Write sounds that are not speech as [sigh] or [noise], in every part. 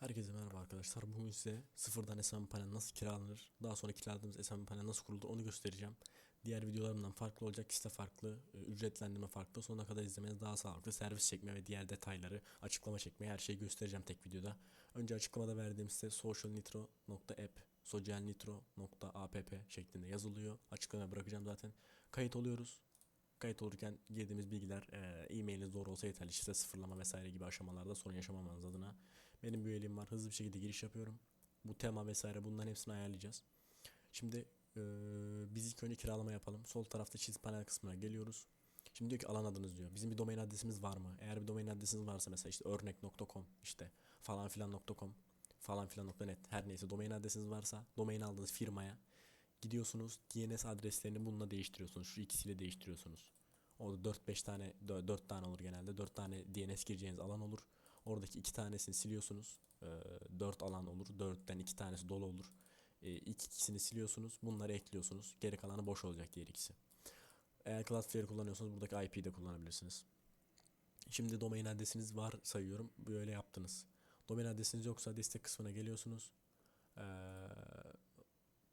Herkese merhaba arkadaşlar. Bugün size sıfırdan SMP panel nasıl kiralanır, daha sonra kiraladığımız SMP panel nasıl kurulur onu göstereceğim. Diğer videolarımdan farklı olacak, işte farklı, e, ücretlendirme farklı. Sonuna kadar izlemeniz daha sağlıklı. Servis çekme ve diğer detayları, açıklama çekme her şeyi göstereceğim tek videoda. Önce açıklamada verdiğim site socialnitro.app, socialnitro.app şeklinde yazılıyor. Açıklamaya bırakacağım zaten. Kayıt oluyoruz. Kayıt olurken girdiğimiz bilgiler e, e-mailiniz doğru olsa yeterli. İşte sıfırlama vesaire gibi aşamalarda sorun yaşamamanız adına. Benim bir üyeliğim var. Hızlı bir şekilde giriş yapıyorum. Bu tema vesaire bunların hepsini ayarlayacağız. Şimdi e, biz ilk önce kiralama yapalım. Sol tarafta çiz panel kısmına geliyoruz. Şimdi diyor ki alan adınız diyor. Bizim bir domain adresimiz var mı? Eğer bir domain adresiniz varsa mesela işte örnek.com işte falan filan.com falan filan.net her neyse domain adresiniz varsa domain aldığınız firmaya gidiyorsunuz DNS adreslerini bununla değiştiriyorsunuz. Şu ikisiyle değiştiriyorsunuz. Orada 4-5 tane 4 tane olur genelde. 4 tane DNS gireceğiniz alan olur. Oradaki iki tanesini siliyorsunuz. 4 alan olur. 4'ten iki tanesi dolu olur. E, ilk ikisini siliyorsunuz. Bunları ekliyorsunuz. Geri kalanı boş olacak diğer ikisi. Eğer Cloudflare kullanıyorsanız buradaki IP'yi de kullanabilirsiniz. Şimdi domain adresiniz var sayıyorum. Böyle yaptınız. Domain adresiniz yoksa destek kısmına geliyorsunuz. Ee,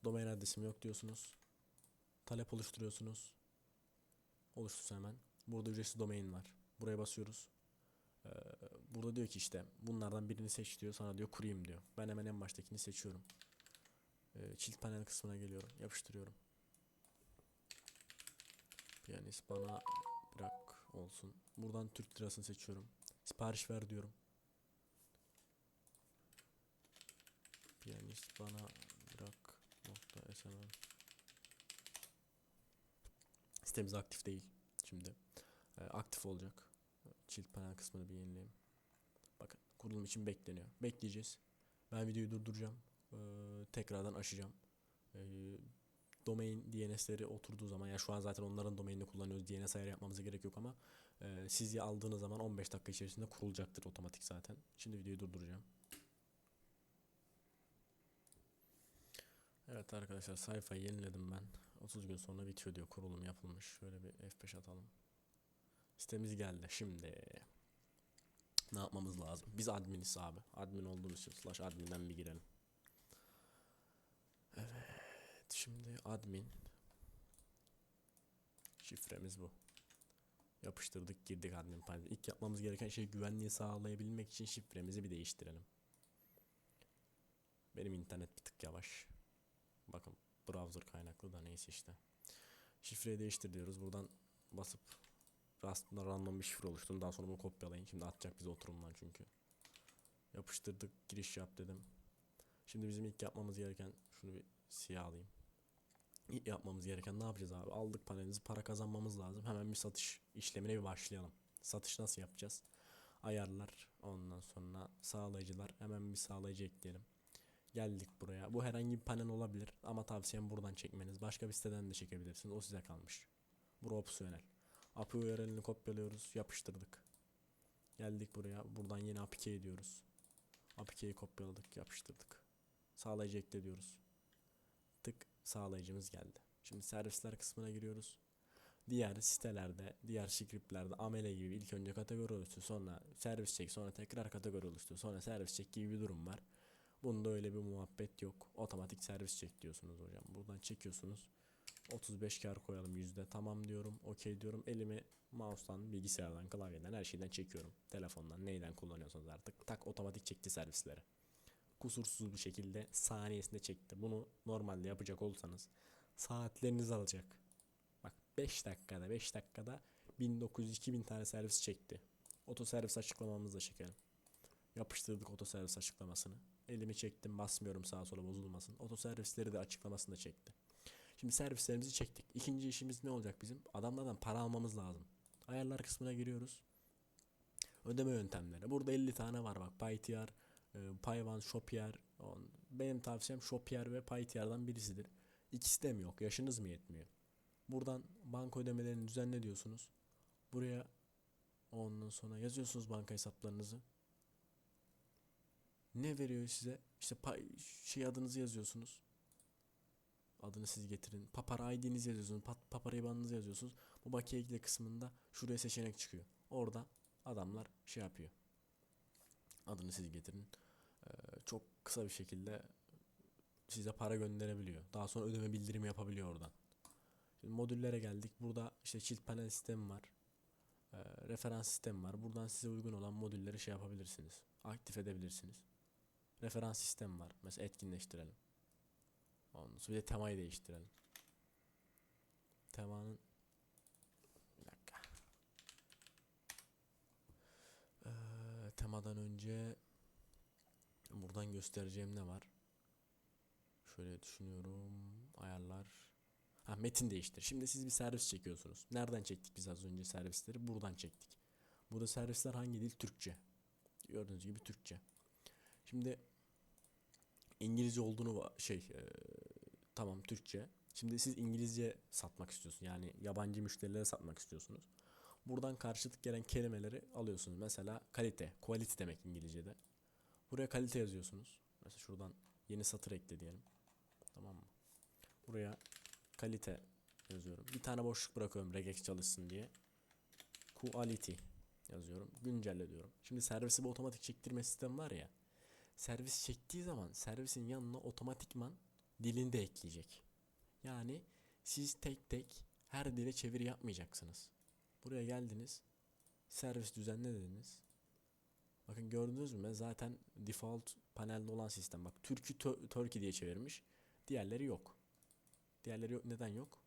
domain adresim yok diyorsunuz. Talep oluşturuyorsunuz. Oluştursun hemen. Burada ücretsiz domain var. Buraya basıyoruz. Ee, burada diyor ki işte bunlardan birini seç diyor. Sana diyor kurayım diyor. Ben hemen en baştakini seçiyorum. Ee, çift panel kısmına geliyorum. Yapıştırıyorum. Piyanist bana bırak olsun. Buradan Türk lirasını seçiyorum. Sipariş ver diyorum. Piyanist bana bırak nokta smm. Sitemiz aktif değil şimdi. Ee, aktif olacak. Çift panel kısmını bir yenileyim. Kurulum için bekleniyor. Bekleyeceğiz. Ben videoyu durduracağım. Ee, tekrardan açacağım. Ee, domain DNS'leri oturduğu zaman ya şu an zaten onların domainini kullanıyoruz. DNS ayarı yapmamıza gerek yok ama e, siz aldığınız zaman 15 dakika içerisinde kurulacaktır otomatik zaten. Şimdi videoyu durduracağım. Evet arkadaşlar sayfayı yeniledim ben. 30 gün sonra bitiyor diyor kurulum yapılmış. Şöyle bir F5 atalım. Sitemiz geldi. Şimdi ne yapmamız lazım? Biz adminiz abi. Admin olduğumuz için slash admin'den bir girelim. Evet. Şimdi admin. Şifremiz bu. Yapıştırdık girdik admin paneline. İlk yapmamız gereken şey güvenliği sağlayabilmek için şifremizi bir değiştirelim. Benim internet bir tık yavaş. Bakın browser kaynaklı da neyse işte. Şifreyi değiştir diyoruz. Buradan basıp aslında random bir şifre oluşturun. Daha sonra bunu kopyalayın. Şimdi atacak bize oturumdan çünkü. Yapıştırdık. Giriş yap dedim. Şimdi bizim ilk yapmamız gereken şunu bir siyah alayım. İlk yapmamız gereken ne yapacağız abi? Aldık panelimizi para kazanmamız lazım. Hemen bir satış işlemine bir başlayalım. Satış nasıl yapacağız? Ayarlar ondan sonra sağlayıcılar hemen bir sağlayıcı ekleyelim. Geldik buraya. Bu herhangi bir panel olabilir ama tavsiyem buradan çekmeniz. Başka bir siteden de çekebilirsiniz. O size kalmış. Bu opsiyonel. API URL'ini kopyalıyoruz. Yapıştırdık. Geldik buraya. Buradan yine API key diyoruz. API key'i kopyaladık. Yapıştırdık. Sağlayıcı ekle diyoruz. Tık sağlayıcımız geldi. Şimdi servisler kısmına giriyoruz. Diğer sitelerde, diğer scriptlerde amele gibi ilk önce kategori oluştu, sonra servis çek, sonra tekrar kategori oluştu, sonra servis çek gibi bir durum var. Bunda öyle bir muhabbet yok. Otomatik servis çek diyorsunuz hocam. Buradan çekiyorsunuz. 35 kar koyalım yüzde. Tamam diyorum. Okey diyorum. Elimi mouse'tan, bilgisayardan, klavyeden her şeyden çekiyorum. Telefondan neyden kullanıyorsanız artık. Tak otomatik çekti servisleri. Kusursuz bir şekilde saniyesinde çekti. Bunu normalde yapacak olsanız saatleriniz alacak. Bak 5 dakikada 5 dakikada 1900-2000 tane servis çekti. Otoservis açıklamamızı da çekelim. Yapıştırdık otoservis açıklamasını. Elimi çektim basmıyorum sağa sola bozulmasın. Otoservisleri de açıklamasını da çekti. Şimdi servislerimizi çektik. İkinci işimiz ne olacak bizim? Adamlardan para almamız lazım. Ayarlar kısmına giriyoruz. Ödeme yöntemleri. Burada 50 tane var bak. Paytr, e, Payvan, Shopier. Benim tavsiyem Shopier ve Paytr'dan birisidir. İkisi de mi yok? Yaşınız mı yetmiyor? Buradan banka ödemelerini düzenle diyorsunuz. Buraya ondan sonra yazıyorsunuz banka hesaplarınızı. Ne veriyor size? İşte pay, şey adınızı yazıyorsunuz. Adını siz getirin. Papara ID'nizi yazıyorsunuz. Pat, papara IBAN'ınızı yazıyorsunuz. Bu bakiye ekle kısmında şuraya seçenek çıkıyor. Orada adamlar şey yapıyor. Adını siz getirin. Ee, çok kısa bir şekilde size para gönderebiliyor. Daha sonra ödeme bildirimi yapabiliyor oradan. Şimdi modüllere geldik. Burada işte çift panel sistemi var. Ee, referans sistemi var. Buradan size uygun olan modülleri şey yapabilirsiniz. Aktif edebilirsiniz. Referans sistemi var. Mesela etkinleştirelim. Ondan sonra bir de temayı değiştirelim. Temanın bir dakika. Ee, temadan önce buradan göstereceğim ne var? Şöyle düşünüyorum. Ayarlar. Ha metin değiştir. Şimdi siz bir servis çekiyorsunuz. Nereden çektik biz az önce servisleri? Buradan çektik. Burada servisler hangi dil? Türkçe. Gördüğünüz gibi Türkçe. Şimdi İngilizce olduğunu şey e, tamam Türkçe. Şimdi siz İngilizce satmak istiyorsunuz. Yani yabancı müşterilere satmak istiyorsunuz. Buradan karşılık gelen kelimeleri alıyorsunuz. Mesela kalite, quality demek İngilizce'de. Buraya kalite yazıyorsunuz. Mesela şuradan yeni satır ekle diyelim. Tamam mı? Buraya kalite yazıyorum. Bir tane boşluk bırakıyorum regex çalışsın diye. Quality yazıyorum. Güncelle diyorum. Şimdi servisi bu otomatik çektirme sistemi var ya. Servis çektiği zaman servisin yanına otomatikman dilini de ekleyecek. Yani siz tek tek her dile çeviri yapmayacaksınız. Buraya geldiniz. Servis düzenle dediniz. Bakın gördünüz mü? Zaten default panelde olan sistem. Bak Türk'ü Tö- Turkey diye çevirmiş. Diğerleri yok. Diğerleri yok. Neden yok?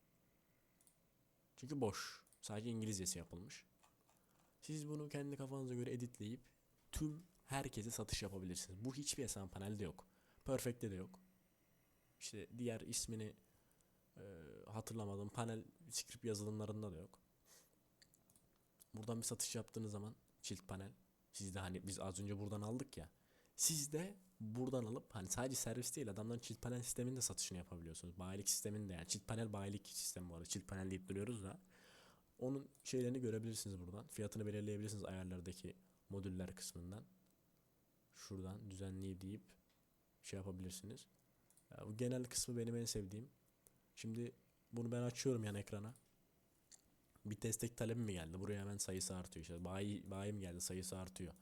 Çünkü boş. Sadece İngilizcesi yapılmış. Siz bunu kendi kafanıza göre editleyip tüm herkese satış yapabilirsiniz. Bu hiçbir hesap panelde yok. Perfect'te de yok. İşte diğer ismini e, hatırlamadım. Panel script yazılımlarında da yok. Buradan bir satış yaptığınız zaman çift panel. Siz de hani biz az önce buradan aldık ya. Siz de buradan alıp hani sadece servis değil adamların çift panel sisteminin de satışını yapabiliyorsunuz. Bayilik sisteminde yani çift panel bayilik sistemi var. Çift panel deyip duruyoruz da. Onun şeylerini görebilirsiniz buradan. Fiyatını belirleyebilirsiniz ayarlardaki modüller kısmından. Şuradan düzenleyip deyip şey yapabilirsiniz. Ya bu genel kısmı benim en sevdiğim. Şimdi bunu ben açıyorum yan ekrana. Bir destek talebi mi geldi? Buraya hemen sayısı artıyor işte. Bayi, bayi mi geldi? Sayısı artıyor.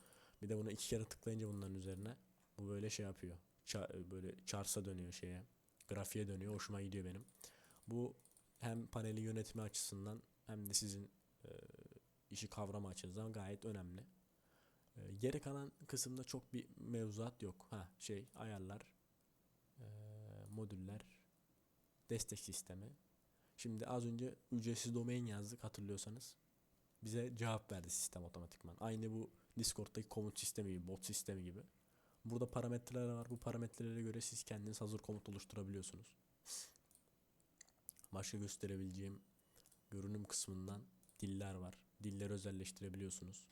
Bir de bunu iki kere tıklayınca bunların üzerine bu böyle şey yapıyor. Ça- böyle charts'a dönüyor şeye. Grafiğe dönüyor. Hoşuma gidiyor benim. Bu hem paneli yönetimi açısından hem de sizin e, işi kavrama açınızdan gayet önemli. E, geri kalan kısımda çok bir mevzuat yok. Ha şey ayarlar, e, modüller, destek sistemi. Şimdi az önce ücretsiz domain yazdık hatırlıyorsanız. Bize cevap verdi sistem otomatikman. Aynı bu Discord'daki komut sistemi gibi, bot sistemi gibi. Burada parametreler var. Bu parametrelere göre siz kendiniz hazır komut oluşturabiliyorsunuz. Başka gösterebileceğim görünüm kısmından diller var. Dilleri özelleştirebiliyorsunuz.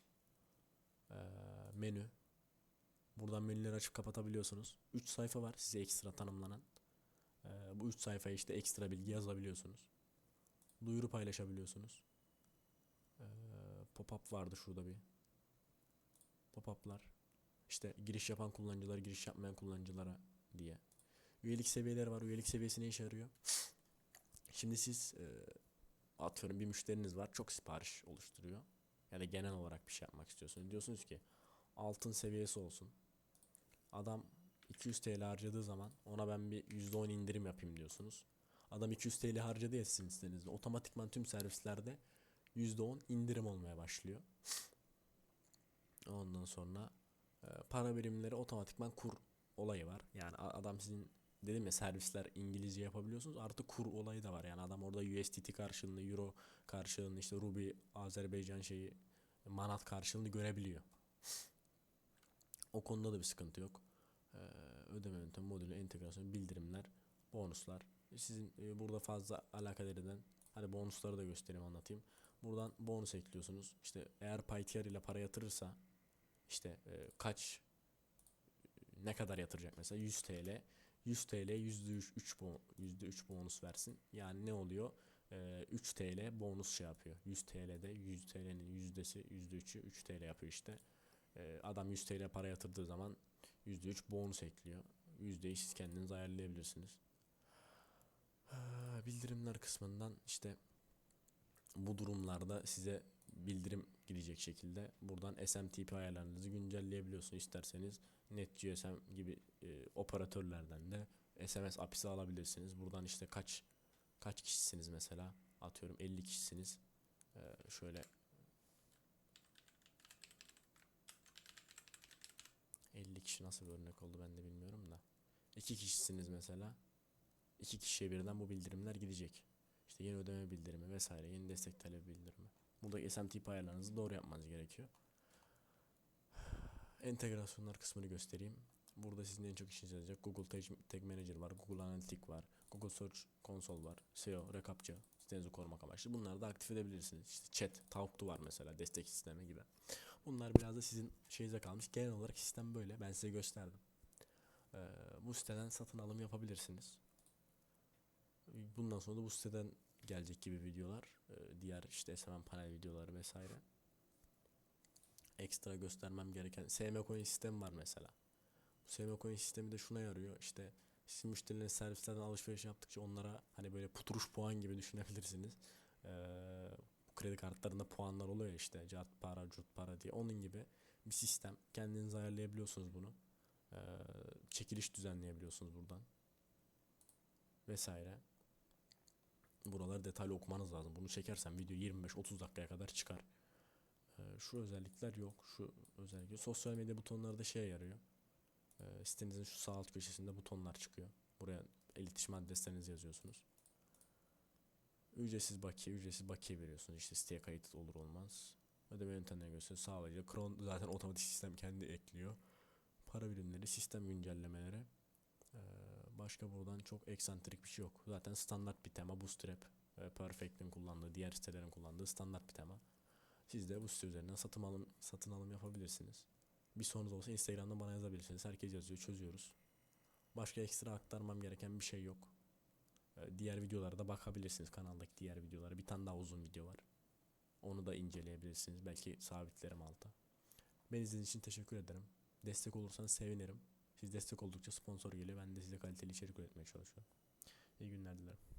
Ee, menü. Buradan menüleri açıp kapatabiliyorsunuz. 3 sayfa var size ekstra tanımlanan. Ee, bu 3 sayfaya işte ekstra bilgi yazabiliyorsunuz. Duyuru paylaşabiliyorsunuz. Ee, pop-up vardı şurada bir. Pop-up'lar. İşte giriş yapan kullanıcılar, giriş yapmayan kullanıcılara diye. Üyelik seviyeleri var. Üyelik seviyesi ne işe yarıyor? Şimdi siz e, atıyorum bir müşteriniz var. Çok sipariş oluşturuyor. Ya da genel olarak bir şey yapmak istiyorsunuz. Diyorsunuz ki altın seviyesi olsun. Adam 200 TL harcadığı zaman ona ben bir %10 indirim yapayım diyorsunuz. Adam 200 TL harcadı ya sizin sitenizde. Otomatikman tüm servislerde %10 indirim olmaya başlıyor. Ondan sonra e, para birimleri otomatikman kur olayı var. Yani adam sizin dedim ya servisler İngilizce yapabiliyorsunuz. Artı kur olayı da var. Yani adam orada USDT karşılığında, Euro karşılığında işte Ruby, Azerbaycan şeyi, Manat karşılığını görebiliyor. O konuda da bir sıkıntı yok. Ee, ödeme yöntemi, modülü, entegrasyon, bildirimler, bonuslar. Sizin e, burada fazla alakadar eden hadi bonusları da göstereyim anlatayım. Buradan bonus ekliyorsunuz. İşte eğer Paytr ile para yatırırsa işte e, kaç ne kadar yatıracak mesela 100 TL 100 TL %3 3 bon, %3 bonus versin. Yani ne oluyor? Ee, 3 TL bonus şey yapıyor. 100 TL'de 100 TL'nin yüzdesi %3'ü 3 TL yapıyor işte. Ee, adam 100 TL para yatırdığı zaman %3 bonus ekliyor. %'yi siz kendiniz ayarlayabilirsiniz. Ee, bildirimler kısmından işte bu durumlarda size bildirim gidecek şekilde buradan SMTP ayarlarınızı güncelleyebiliyorsunuz. İsterseniz NetGSM gibi e, operatörlerden de SMS API'si alabilirsiniz. Buradan işte kaç kaç kişisiniz mesela? Atıyorum 50 kişisiniz. Ee, şöyle 50 kişi nasıl bir örnek oldu ben de bilmiyorum da. 2 kişisiniz mesela. 2 kişiye birden bu bildirimler gidecek. İşte yeni ödeme bildirimi vesaire, yeni destek talebi bildirimi. Burada SMTP ayarlarınızı doğru yapmanız gerekiyor. Entegrasyonlar kısmını göstereyim. Burada sizin en çok işinize yarayacak Google Tag, Tag Manager var, Google Analytics var, Google Search Console var, SEO, Recaptcha, sitenizi korumak amaçlı. Bunları da aktif edebilirsiniz. İşte chat, Talkto var mesela, destek sistemi gibi. Bunlar biraz da sizin şeyinize kalmış. Genel olarak sistem böyle. Ben size gösterdim. Ee, bu siteden satın alım yapabilirsiniz. Bundan sonra da bu siteden gelecek gibi videolar. Ee, diğer işte SMM panel videoları vesaire. Ekstra göstermem gereken SM Coin sistemi var mesela. Bu SM Coin sistemi de şuna yarıyor. İşte sizin müşterileriniz servislerden alışveriş yaptıkça onlara hani böyle puturuş puan gibi [laughs] düşünebilirsiniz. Ee, kredi kartlarında puanlar oluyor işte cart para, curt para diye. Onun gibi bir sistem. Kendiniz ayarlayabiliyorsunuz bunu. Ee, çekiliş düzenleyebiliyorsunuz buradan. Vesaire. Buraları detaylı okumanız lazım. Bunu çekersem video 25-30 dakikaya kadar çıkar. Ee, şu özellikler yok. Şu özellikle sosyal medya butonları da şeye yarıyor. Ee, sitenizin şu sağ alt köşesinde butonlar çıkıyor. Buraya iletişim adreslerinizi yazıyorsunuz. Ücretsiz bakiye, ücretsiz bakiye veriyorsunuz. İşte siteye kayıt olur olmaz. Ödeme yöntemlerini gösteriyor. Sağlayıcı. Kron zaten otomatik sistem kendi ekliyor. Para birimleri, sistem güncellemeleri. Ee, başka buradan çok eksantrik bir şey yok. Zaten standart bir tema. Bootstrap, e, Perfect'in kullandığı, diğer sitelerin kullandığı standart bir tema. Siz de bu site üzerinden satın alım, satın alım yapabilirsiniz. Bir sorunuz olsa Instagram'dan bana yazabilirsiniz. Herkes yazıyor, çözüyoruz. Başka ekstra aktarmam gereken bir şey yok. Ee, Diğer videolara da bakabilirsiniz kanaldaki diğer videolara. Bir tane daha uzun video var. Onu da inceleyebilirsiniz. Belki sabitlerim alta. Beni izlediğiniz için teşekkür ederim. Destek olursanız sevinirim. Siz destek oldukça sponsor geliyor. Ben de size kaliteli içerik üretmeye çalışıyorum. İyi günler dilerim.